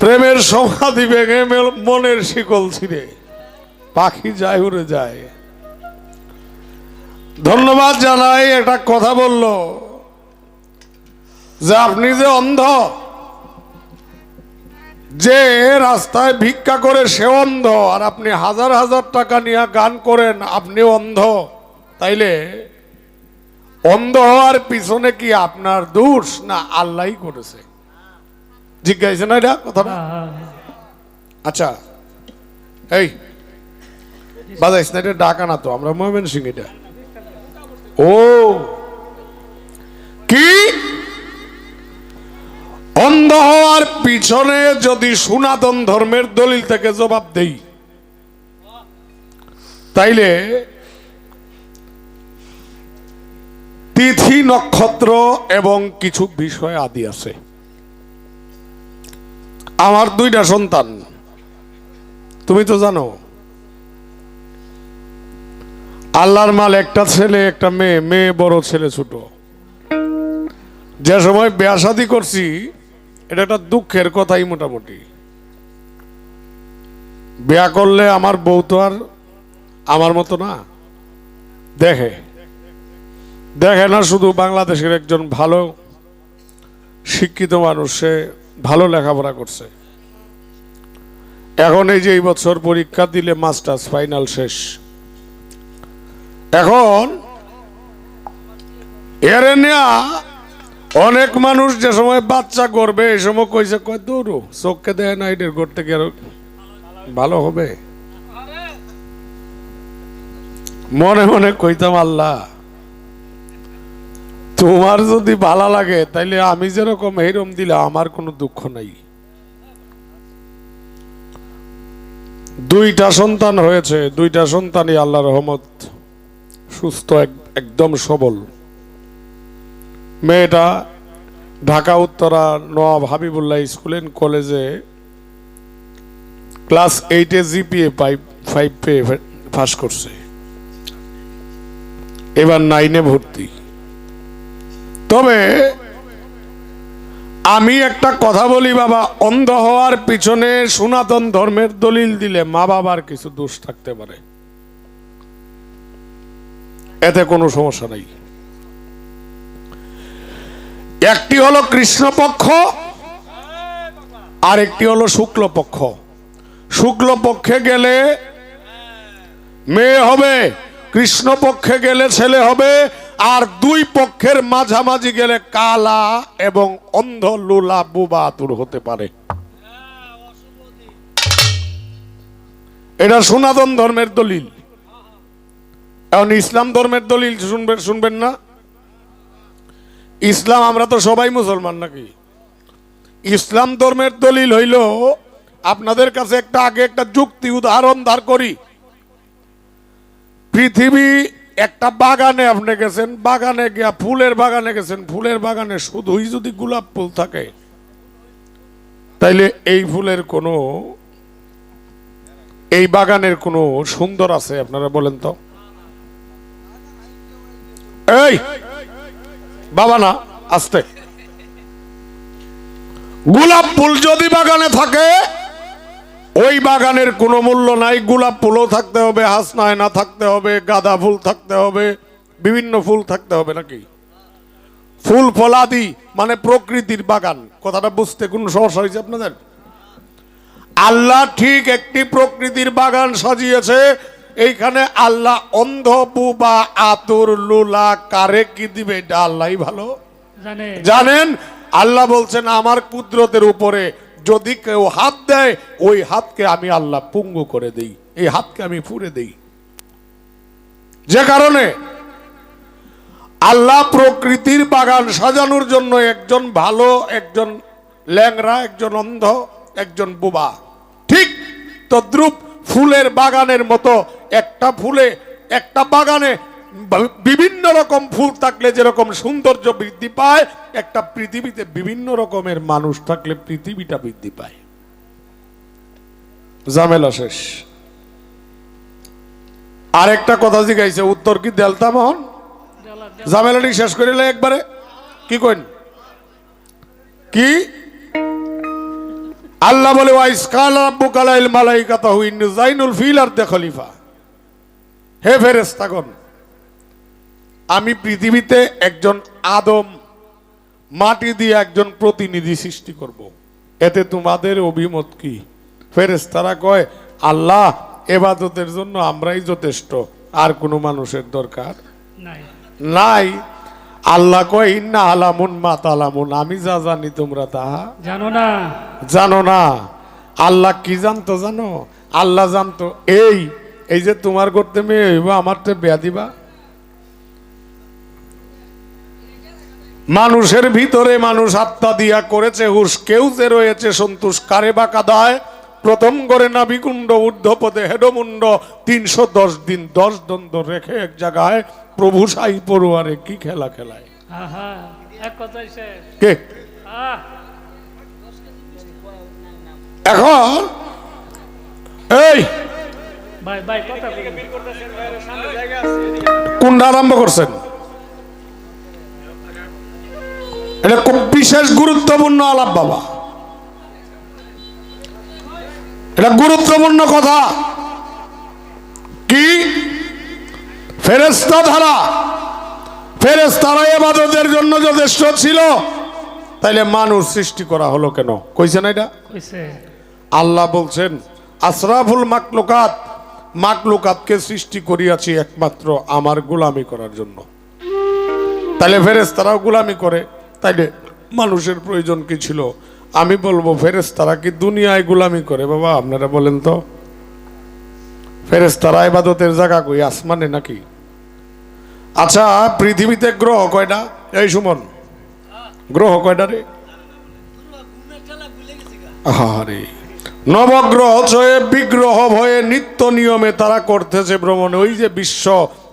প্রেমের সমাধি ভেঙে মনের শিকল ছিঁড়ে। পাখি যায়, উড়ে যায়। ধন্যবাদ জানাই, একটা কথা বলল যে আপনি যে অন্ধ, যে রাস্তায় ভিক্ষা করে সে অন্ধ, আর আপনি হাজার হাজার টাকা নিয়ে গান করেন আপনি অন্ধ। তাইলে অন্ধ হওয়ার পিছনে কি আপনার দোষ না আল্লাহই করেছে? জিজ্ঞাসা না এটা কথাটা আচ্ছা এই বাজাইস না এটা ডাকা না তো আমরা ময়মেন সিং এটা ও কি? অন্ধ হওয়ার পিছনে যদি সনাতন ধর্মের দলিল থেকে জবাব দেই তাইলে তিথি নক্ষত্র এবং কিছু বিষয় আদি আছে। আমার দুইটা সন্তান। তুমি তো জানো, আল্লাহর মাল একটা ছেলে, একটা মেয়ে মেয়ে বড়, ছেলে ছোট। যে সময় বিয়া শাদি করছি, এটা একটা দুঃখের কথাই মোটামুটি। বিয়া করলে আমার বউ তো আর আমার মতো না। দেখে। দেখে না শুধু বাংলাদেশের একজন ভালো, শিক্ষিত মানুষ ভালো লেখাপড়া করছে। এখন এই যে এই বছর পরীক্ষা দিলে মাস্টার্স ফাইনাল শেষ। এখন এর নেয়া অনেক মানুষ যে সময় বাচ্চা করবে এই সময় কইছে কয় দৌড়ো, চোখকে দেয় না এটার করতে আরও ভালো হবে? মনে মনে কইতাম, আল্লাহ তোমার যদি ভালো লাগে, তাইলে আমি যেরকম এইরকম দিলে আমার কোনো দুঃখ নাই। দুইটা সন্তান হয়েছে দুইটা সন্তানই আল্লাহ রহমত, সুস্থ এক- একদম সবল। মেয়েটা ঢাকা, উত্তরা, নওয়াব হাবিবুল্লাহ স্কুল এন্ড কলেজে ক্লাস এইটে জিপিএ ফাইভ পেয়ে পাস করছে। এবার নাইনে ভর্তি। তবে আমি একটা কথা বলি বাবা, অন্ধ হওয়ার পিছনে সনাতন ধর্মের দলিল দিলে মা বাবার কিছু দোষ থাকতে পারে। এতে কোনো সমস্যা নাই। একটি হলো কৃষ্ণপক্ষ আর একটি হলো শুক্লপক্ষ। শুক্লপক্ষে গেলে মেয়ে হবে, কৃষ্ণপক্ষে গেলে ছেলে হবে আর দুই পক্ষের মাঝামাঝি গেলে কালা এবং অন্ধ লুলা আতুর হতে পারে। এটা সনাতন ধর্মের দলিল। এখন ইসলাম ধর্মের দলিল শুনবেন শুনবেন না? ইসলাম আমরা তো সবাই মুসলমান নাকি? ইসলাম ধর্মের দলিল হইল, আপনাদের কাছে একটা আগে একটা যুক্তি, উদাহরণ ধার করি। পৃথিবী একটা বাগানে আপনি গেছেন, বাগানে গিয়া ফুলের বাগানে গেছেন, ফুলের বাগানে শুধুই যদি গোলাপ ফুল থাকে, তাইলে এই ফুলের কোনো, এই বাগানের কোনো সুন্দর আছে, আপনারা বলেন তো? এই, বাবা না, আসতে। গোলাপ ফুল যদি বাগানে থাকে ওই বাগানের কোনো মূল্য নাই গোলাপ ফুলও থাকতে হবে হাসনায় না থাকতে হবে গাঁদা ফুল থাকতে হবে বিভিন্ন ফুল থাকতে হবে নাকি? ফুল ফলাদি মানে প্রকৃতির বাগান। কথাটা বুঝতে কোনো সমস্যা হয়েছে আপনাদের? আল্লাহ ঠিক একটি প্রকৃতির বাগান সাজিয়েছে এইখানে আল্লাহ অন্ধ বুবা আতুর লুলা কারে কি দিবে এটা আল্লাহই ভালো। জানে জানেন? আল্লাহ বলছেন আমার কুদরতের উপরে যদি কেউ হাত দেয়, ওই হাতকে আমি আল্লাহ পুঙ্গু করে দেই। এই হাতকে আমি ফুরে দেই। যে কারণে আল্লাহ প্রকৃতির বাগান সাজানোর জন্য একজন ভালো, একজন ল্যাংরা একজন অন্ধ, একজন বুবা। ঠিক তদ্রুপ ফুলের বাগানের মতো একটা ফুলে, একটা বাগানে বিভিন্ন রকম ফুল থাকলে যেরকম সৌন্দর্য বৃদ্ধি পায়, একটা পৃথিবীতে বিভিন্ন রকমের মানুষ থাকলে পৃথিবীটা বৃদ্ধি পায়। ঝামেলা শেষ। আরেকটা কথা জিগাইছে উত্তর কি দেলতা মোহন? ঝামেলাটি শেষ করিলে একবারে। কি কইন? কি? আল্লাহ বলে ওয়াইসকাল রাব্বুকা লাইল মালাইকাতাহু ইন্নী জাইনুল ফিল আরদে খলিফা। হে ফেরেশতাগণ আমি পৃথিবীতে একজন আদম মাটি দিয়ে একজন প্রতিনিধি সৃষ্টি করব। এতে তোমাদের অভিমত কি? ফেরেশতারা কয় আল্লাহ এবাদতের জন্য আমরাই যথেষ্ট। আর কোনো মানুষের দরকার? নাই। নাই। আল্লাহ কয় ইন্না আলামুন মা তালামুন। আমি যা জানি তোমরা তাহা জানো না। জানো না। আল্লাহ কি জানতো জানো? আল্লাহ জানতো এই এই যে তোমার করতে মেয়ে হইব আমার তো বেয়া দিবা? মানুষের ভিতরে মানুষ আত্মা দিয়া করেছে হুস কেউ যে রয়েছে সন্তোষ কারে বা কাদায়? প্রথম করে নাবিকুণ্ড ঊর্ধ্বপদে হেডমুণ্ড তিনশো দশ দিন দশ দ্বন্দ্ব রেখে এক জায়গায় প্রভু সাই পড়ুয়ারে কি খেলা খেলায়? আহা এক কে? এখন? এই! ভাই ভাই কথা বলুন। কোনটা আরম্ভ করছেন? গুরুত্বপূর্ণ আলাপ বাবা। এটা গুরুত্বপূর্ণ কথা। কি? ফেরেস্তা ধারা ফেরেস্তারা এবাদতের জন্য যথেষ্ট ছিল। তাইলে মানুষ সৃষ্টি করা হলো কেন? কইছে না এটা? কইছে। আল্লাহ বলছেন আশরাফুল মাকলুকাত মাকলুকাতকে সৃষ্টি করিয়াছি একমাত্র আমার গোলামি করার জন্য। তাইলে ফেরেস তারাও গোলামি করে। তাইলে মানুষের প্রয়োজন কি ছিল? আমি বলব ফেরেস তারা কি দুনিয়ায় গুলামি করে? বাবা, আপনারা বলেন তো। ফেরেস তারা ইবাদতের জায়গা কই? আসমানে নাকি? আচ্ছা পৃথিবীতে গ্রহ কয়টা? এই সুমন, গ্রহ কয়টা রে? আহারে। নবগ্রহ ছয়ে বিগ্রহ ভয়ে নিত্য নিয়মে তারা করতেছে ভ্রমণ। ওই যে বিশ্ব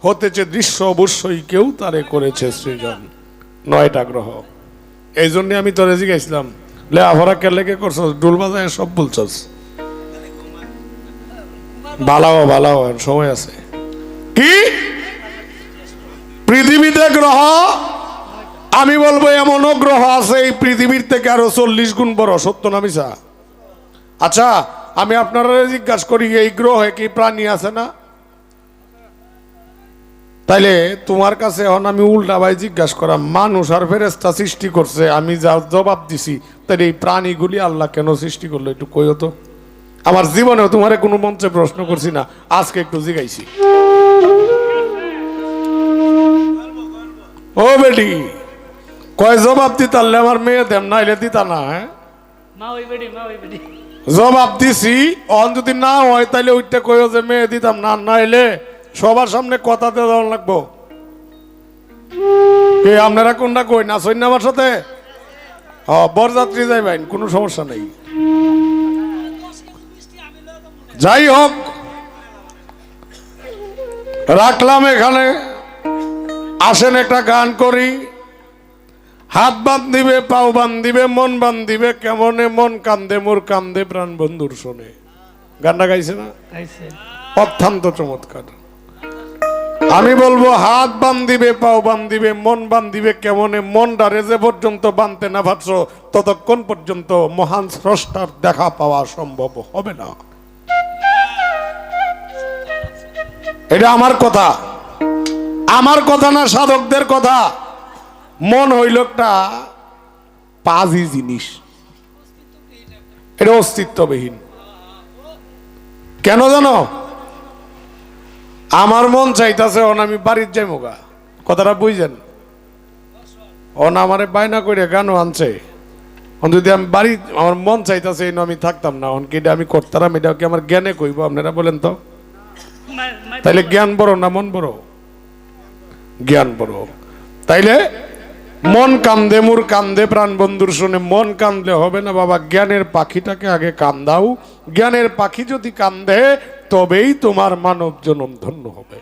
হতেছে দৃশ্য অবশ্যই কেউ তারে করেছে সৃজন। নয়টা গ্রহ। এই জন্য আমি তোরে জিজ্ঞাসলাম লে, আভরা কে লেগে করছস? ডুল বাজায় সব বলছস। বালাও আর সময় আছে। কি? পৃথিবীতে গ্রহ? আমি বলব, এমনও গ্রহ আছে, এই পৃথিবীর থেকে আরও চল্লিশ গুণ বড়। সত্য না মিশা আচ্ছা আমি আপনারা জিজ্ঞাসা করি, এই গ্রহে কি প্রাণী আছে না? তাইলে তোমার কাছে এখন আমি উল্টা ভাই জিজ্ঞাসা করা মানুষ আর ফেরেস্তা সৃষ্টি করছে আমি যা জবাব দিছি তাহলে এই প্রাণীগুলি আল্লাহ কেন সৃষ্টি করল একটু কইও তো? আমার জীবনেও তোমারে কোনো মঞ্চে প্রশ্ন করছি না আজকে একটু জিগাইছি। ও বেটি কয় জবাব দিতালে আমার মেয়ে দেম নাইলে দিতা না হ্যাঁ? জবাব দিছি অন যদি না হয় তাহলে ওইটা কইও যে মেয়ে দিতাম না নাইলে সবার সামনে কথা দিয়ে দেওয়া লাগবো। কে আপনারা কোনটা কই না সৈন্য আমার সাথে? হ বরযাত্রী যাইবেন কোনো সমস্যা নেই। যাই হোক রাখলাম এখানে। আসেন একটা গান করি। হাত বান্ধিবে পাও বান্ধিবে মন বান্ধিবে কেমনে মন কান্দে মোর কান্দে প্রাণ বন্ধুর শোনে। গানটা গাইছে না? অত্যন্ত চমৎকার। আমি বলব, হাত বান্ধিবে, পাও বান্ধিবে, মন বান্ধিবে, কেমনে মনটারে যে পর্যন্ত বানতে না পারছ, ততক্ষণ পর্যন্ত মহান স্রষ্টার দেখা পাওয়া সম্ভব হবে না। এটা আমার কথা। আমার কথা না সাধকদের কথা। মন হইল একটা পাজি জিনিস। এটা অস্তিত্ববিহীন। কেন জানো? আমার মন চাইতেছে, অন, আমি বাড়ির যাই মোগা কথাটা বুঝছেন অন, আমারে বায়না করে গানও আনছে। অন, যদি আমি বাড়ি, আমার মন চাইতাছে, এই আমি থাকতাম না। অন, কি এটা আমি করতাম এটা কি আমার জ্ঞানে কইব? আপনারা বলেন তো। তাইলে জ্ঞান বড় না মন বড়? জ্ঞান বড়। তাইলে মন কান্দে, মুর কান্দে, প্রাণ বন্ধুর শুনে মন কান্দলে হবে না। বাবা, জ্ঞানের পাখিটাকে আগে কান্দাও। জ্ঞানের পাখি যদি কান্দে তবেই তোমার মানব জনম ধন্য হবে।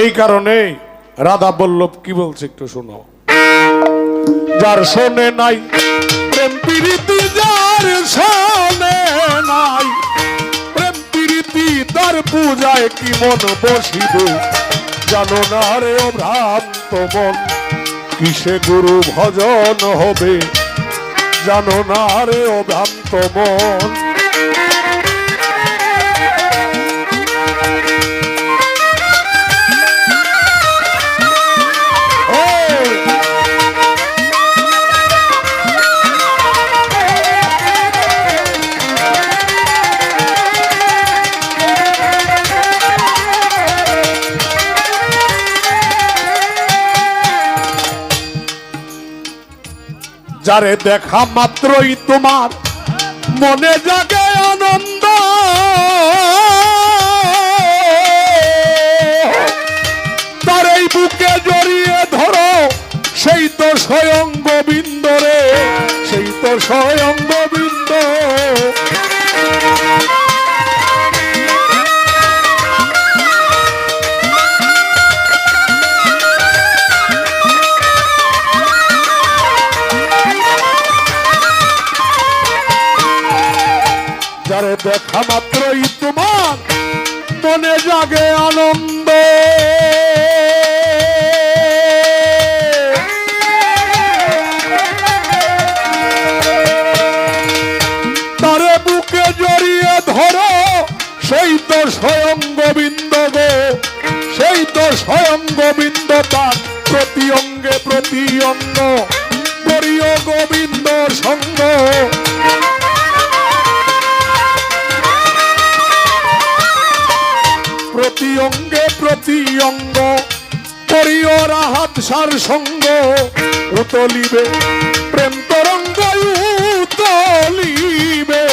এই কারণে রাধা বল্লভ কি বলছে একটু শোনো। যার শোনে নাই, প্রেম প্রীতি যার শোনে নাই, প্রেম প্রীতি তার পূজায় কি মন বসিবে? জানো না রে ভ্রান্ত মন, কিসে গুরু ভজন হবে? জানো না রে ভ্রান্ত মন যারে দেখা মাত্রই তোমার, মনে জাগে আনন্দ। তার এই বুকে জড়িয়ে ধরো, সেই তো স্বয়ং গোবিন্দ রে সেই তো স্বয়ং দেখা মাত্রই তোমার মনে জাগে আনন্দ। তারে বুকে জড়িয়ে ধরো, সেই তো স্বয়ং গোবিন্দ গো, সেই তো স্বয়ং গোবিন্দ তার। সঙ্গ উতলিবে প্রেম তরঙ্গ উতলিবে।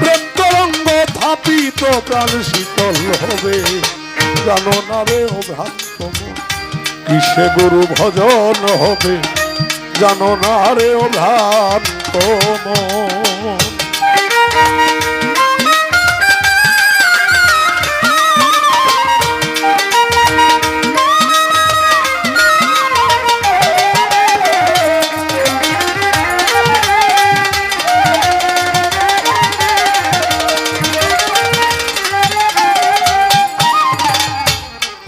প্রেম তরঙ্গ থাপিত প্রাণ শীতল হবে জানো না রে ও ভ্রান্ত মন, কিসে গুরু ভজন হবে জানো না রে ও ভ্রান্ত মন।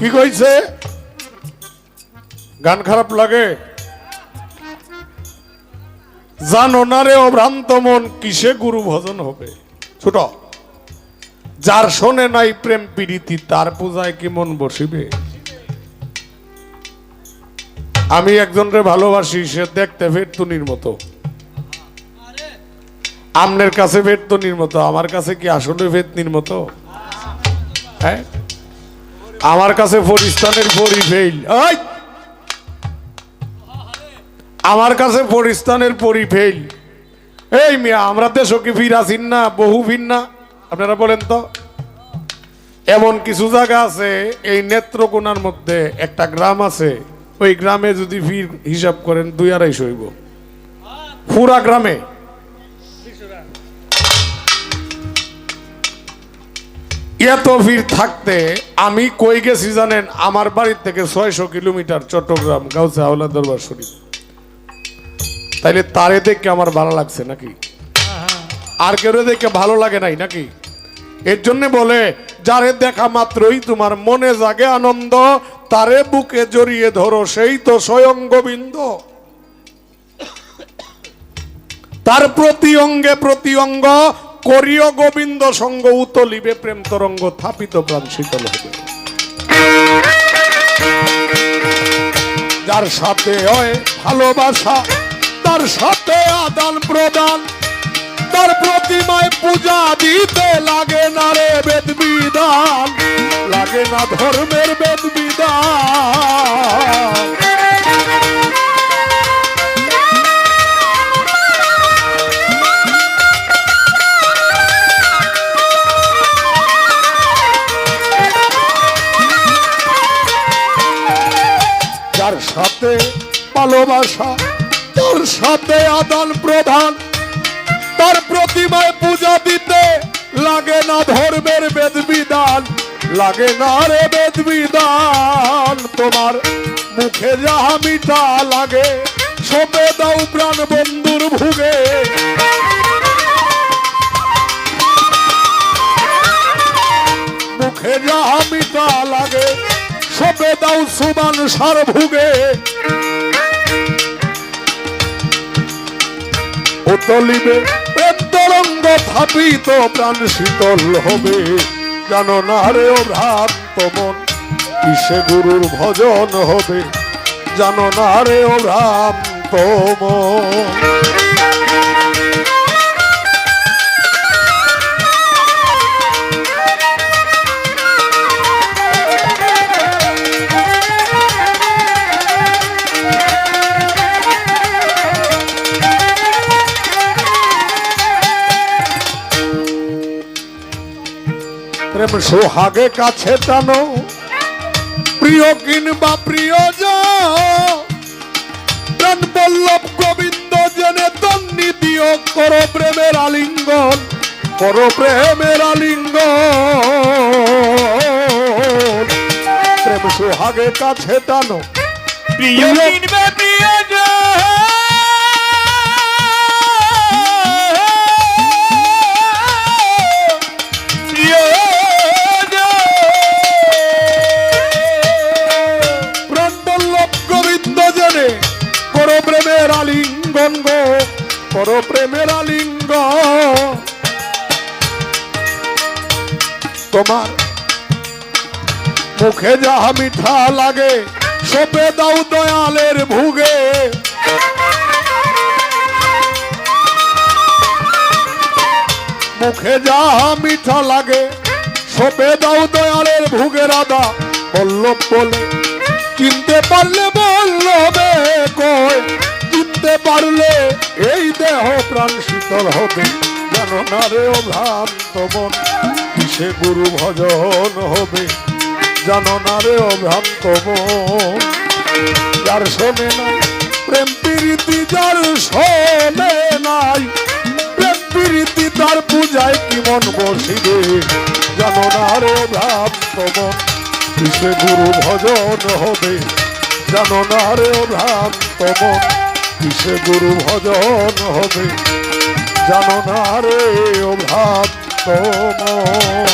কি কইছে? গান খারাপ লাগে? জানো না রে অভ্রান্ত মন, কিসে গুরু ভজন হবে? ছোট। যার শোনে নাই প্রেম পীড়িতি তার পূজায় কি মন বসিবে? আমি একজনরে ভালোবাসি, সে দেখতে ভেটতুনির মতো। আমনের কাছে ভেটতুনির মতো, আমার কাছে কি আসলে ভেটনির মতো? হ্যাঁ? আমার কাছে পরিস্তানের পরি ফেইল! আমার কাছে পরিস্তানের পরি ফেইল এই মিয়া, আমরা দেশও কি ফির আসিন না, বহু ভিন না। আপনারা বলেন তো? এমন কিছু জায়গা আছে, এই নেত্রকোনার মধ্যে একটা গ্রাম আছে। ওই গ্রামে যদি ভিড় হিসাব করেন, দুই আড়াইশো হইব। পুরা গ্রামে। এত ভিড় থাকতে আমি কই গেছি জানেন? আমার বাড়ির থেকে ছয়শো কিলোমিটার চট্টগ্রাম, গাউসে হাওলা দরবার শরীফ। তাইলে তারে দেখে আমার ভালো লাগছে নাকি? আর কেউ দেখে ভালো লাগে নাই নাকি? এর জন্য বলে, যারে দেখা মাত্রই তোমার মনে জাগে আনন্দ, তারে বুকে জড়িয়ে ধরো সেই তো স্বয়ং গোবিন্দ। তার প্রতি অঙ্গে প্রতি অঙ্গ করিও গোবিন্দ সঙ্গ উতলিবে প্রেম তরঙ্গ থাপিত প্রাণ শীতল হবে যার সাথে হয় ভালোবাসা, তার সাথে আদান প্রদান, তার প্রতিমায় পূজা দিতে লাগে না রে বেদ বিধান লাগে না ধর্মের বেদ বিধান ভালোবাসা। তার সাথে আদান প্রদান, তার প্রতিমায় পূজা দিতে লাগে না ধর্মের বেদ বিধান লাগে না রে বেদ বিধান তোমার মুখে যাহা মিঠা লাগে, সপে দাও প্রাণ বন্ধুর ভুগে। মুখে যাহা মিঠা লাগে, সপে দাও সুমান সার ভুগে উতলিবে তলিবে তরঙ্গ ভাবিত প্রাণ শীতল হবে। জানো না রে ও ভ্রাত মন, কিসে গুরুর ভজন হবে? জানো না রে ও ভ্রান্ত মন। সোহাগে কাছে টানো। প্রিয় কিংবা প্রিয় প্রাণ বল্লভ গোবিন্দ জেনে তন্নি দিও করো প্রেমের আলিঙ্গন করো প্রেমের আলিঙ্গন। প্রেম সোহাগে কাছে টানো। প্রিয় কিনবে আলিঙ্গন গো করো প্রেমের আলিঙ্গন তোমার মুখে যাহা মিঠা লাগে, সপে দাও দয়ালের ভুগে। মুখে যাহা মিঠা লাগে, সপে দাও দয়ালের ভুগে রাধা। বল্লভ বলে, চিনতে পারলে বল্লবে কয় চিনতে পারলে এই দেহ প্রাণ শীতল হবে জানো না রে ও ভ্রান্ত মন, কিসে গুরু ভজন হবে? জানো না রে ও ভ্রান্ত মন, যার শোনে নাই প্রেম প্রীতি যার শোনে নাই। প্রেম প্রীতি তার পূজায় কি মন বসিবে? জানো না রে ভ্রান্ত মন, কিসে গুরু ভজন হবে? জানো না রে ভ্রান্ত মন কিসে গুরু ভজন হবে? জানো না রে ভ্রান্ত মন।